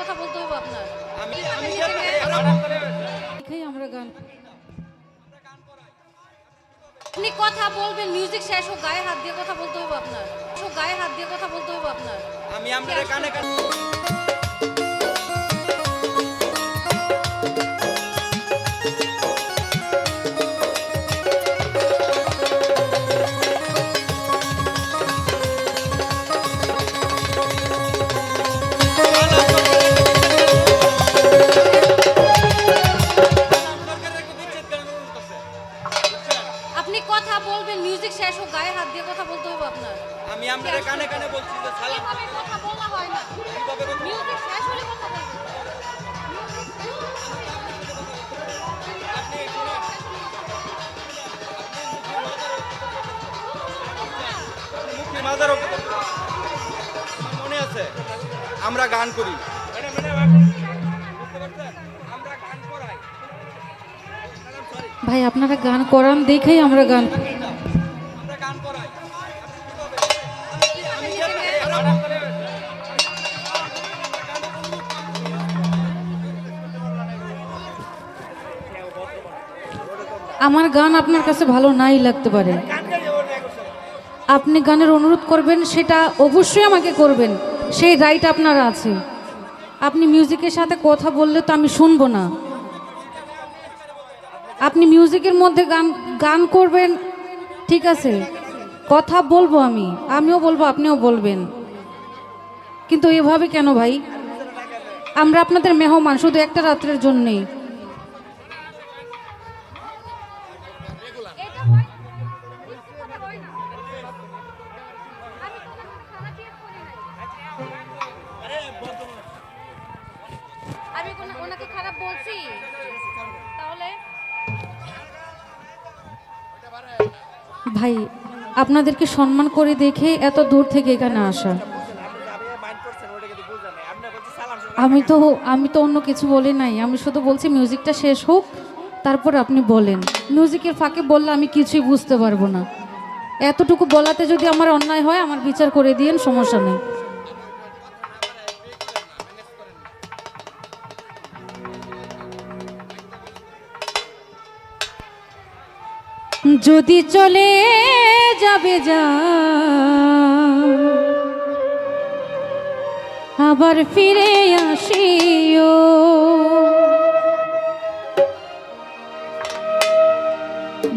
কথা বলতে হবে আপনার। আমি আমি দেখেই আমরা গান আপনি কথা বলবেন মিউজিক শেষ হোক গায়ে হাত দিয়ে কথা বলতে হবে আপনার। গায়ে হাত দিয়ে কথা বলতে হবে আপনার। আমি আপনার কানে কানে কথা বলবেন মিউজিক শেষ হোক গায়ে হাত দিয়ে কথা বলতে হবে আপনার। আমি আপনার কানে কানে বলছি যে সালাম। এভাবে কথা বলা হয় না। কীভাবে মিউজিক শেষ হলে কথা বলবেন। মনে আছে আমরা গান করি। ভাই, আপনারা গান করান, দেখেই আমরা গান আমরা গান আপনার কাছে ভালো নাই লাগতে পারে। আপনি গানের অনুরোধ করবেন, সেটা অবশ্যই আমাকে করবেন। সেই রাইট আপনার আছে। আপনি মিউজিকের সাথে কথা বললে তো আমি শুনব না। আপনি মিউজিকের মধ্যে গান গান করবেন ঠিক আছে? কথা বলব আমি। আমিও বলব আপনিও বলবেন। কিন্তু এভাবে কেন ভাই? আমরা আপনাদের মেহমান শুধু একটা রাত্রের জন্যেই। আমি ওনাকে খারাপ বলছি। ভাই, আপনাদেরকে সম্মান করে দেখে এত দূর থেকে এখানে আসা। আমি তো আমি তো অন্য কিছু বলি নাই। আমি শুধু বলছি মিউজিকটা শেষ হোক, তারপর আপনি বলেন। মিউজিকের ফাঁকে বললে আমি কিছুই বুঝতে পারব না। এতটুকু বলাতে যদি আমার অন্যায় হয়, আমার বিচার করে দিয়েন, সমস্যা নেই। যদি চলে যাবে যা আবার ফিরে আসিও।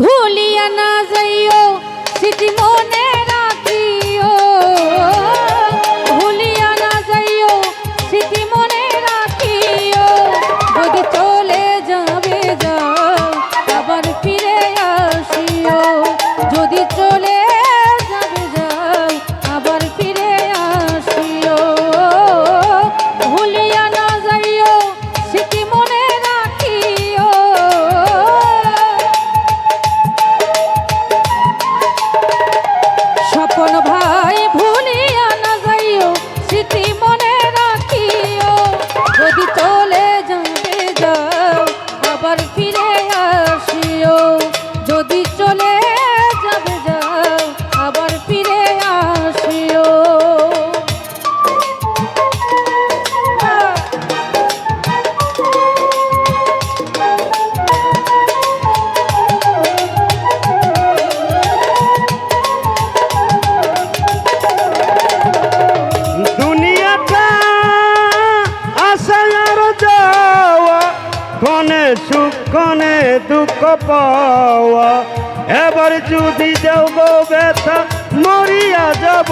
ভুলিয়া না যাইও স্মৃতি মনে ক্ষণে সুখ ক্ষণে দুঃখ পাওয়া এবার যদি যাব ব্যথা মরিয়া যাব।